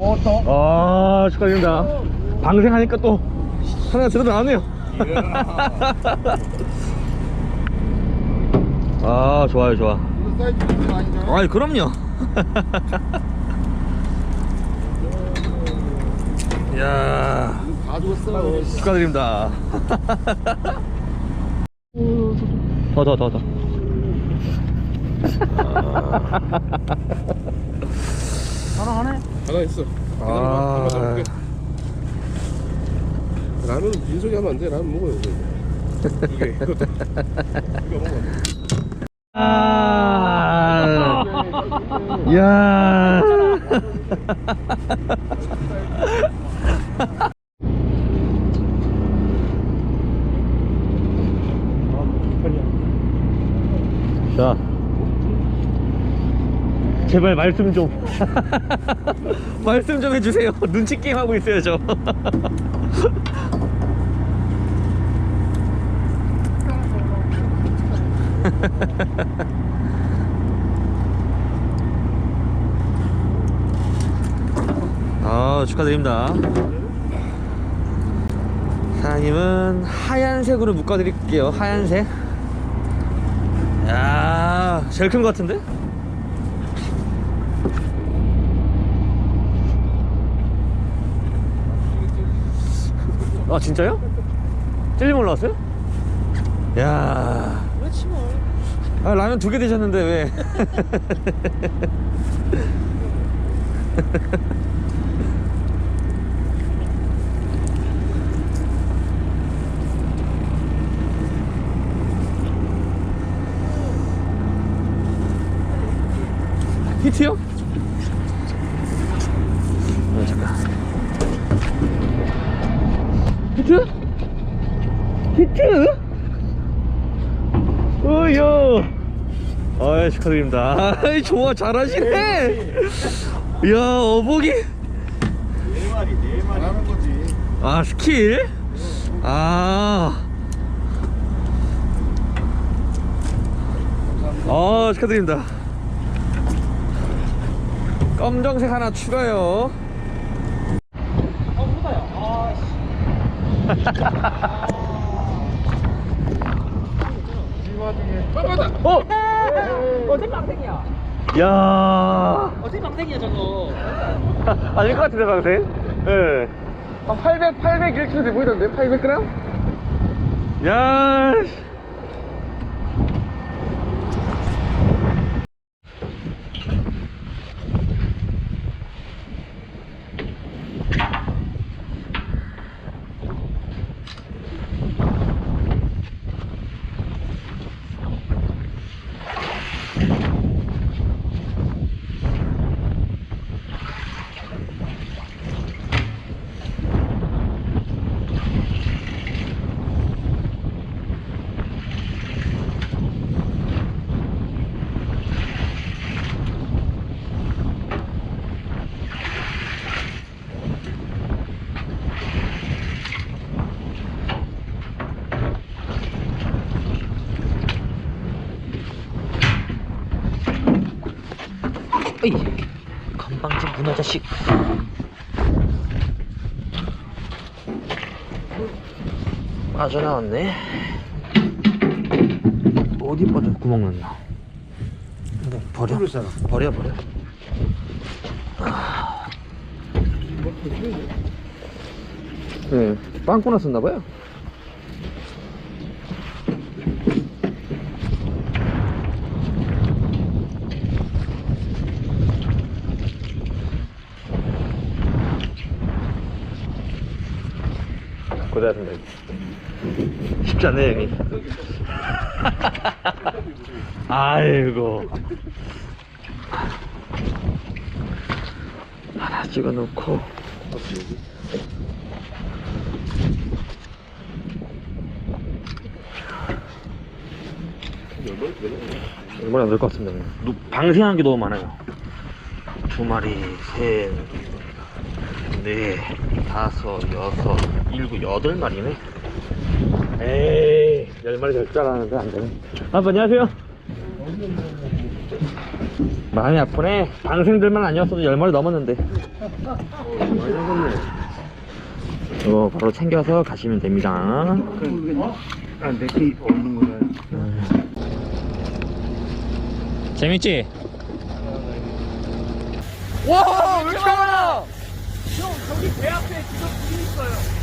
어, 또? 아 축하드립니다 방생하니까 또 하나 들어 나왔네요 아 좋아요 좋아. 아이 그럼요 이야 다. 축하드립니다 더 더 더더 하나 하네. 하나 있어. 아. 라면 빈속에 하면 안 돼. 라면 먹어야 돼. 이게 이거 먹어. 아, 야. 자, 제발 말씀 좀. 말씀 좀 해주세요. 눈치 게임 하고 있어요, 저. 아 축하드립니다 사장님은 하얀색으로 묶어드릴게요 하얀색 야 제일 큰 것 같은데? 아 진짜요? 찔림 올라왔어요? 야 그렇지 뭐. 아, 라면 두 개 드셨는데 왜? 히트요? 아 축하드립니다. 아이 좋아 잘하시네. 야 어복이. 잘하는 거지. 아 스킬? 아. 아 축하드립니다. 검정색 하나 추가요. 어, 무다야. 아, 씨. 이 와중에 빨리 어? 어제 빵생이야. 야. 어제 빵생이야 저거. 아닐 것 같은데 방생? 예. 한 800, 801kg 돼 보이던데? 800g? 야. 씨. 어이. 건방진 문어 자식. 빠져나왔네. 어디 빠져 구멍 났나? 뭐 버려. 버려 버려. 아. 네, 빵꾸나 썼나 봐요. 고생하셨습니다. 쉽지 않네, 형이. 아이고. 하나 찍어 놓고. 얼마나 안 될 것 같습니다. 누- 방생한 게 너무 많아요. 두 마리, 셋, 네, 다섯, 여섯, 일곱, 여덟 마리네. 에이, 열 마리 될 줄 알았는데 안 되네. 아빠 안녕하세요. 마음이 아프네. 방생들만 아니었어도 열 마리 넘었는데. 많이. 이거 바로 챙겨서 가시면 됩니다. 아, 내끼 없는 거다. 재밌지? 와, 왜 이렇게 많아? 형, 저기 배 앞에 지금 불이 있어요.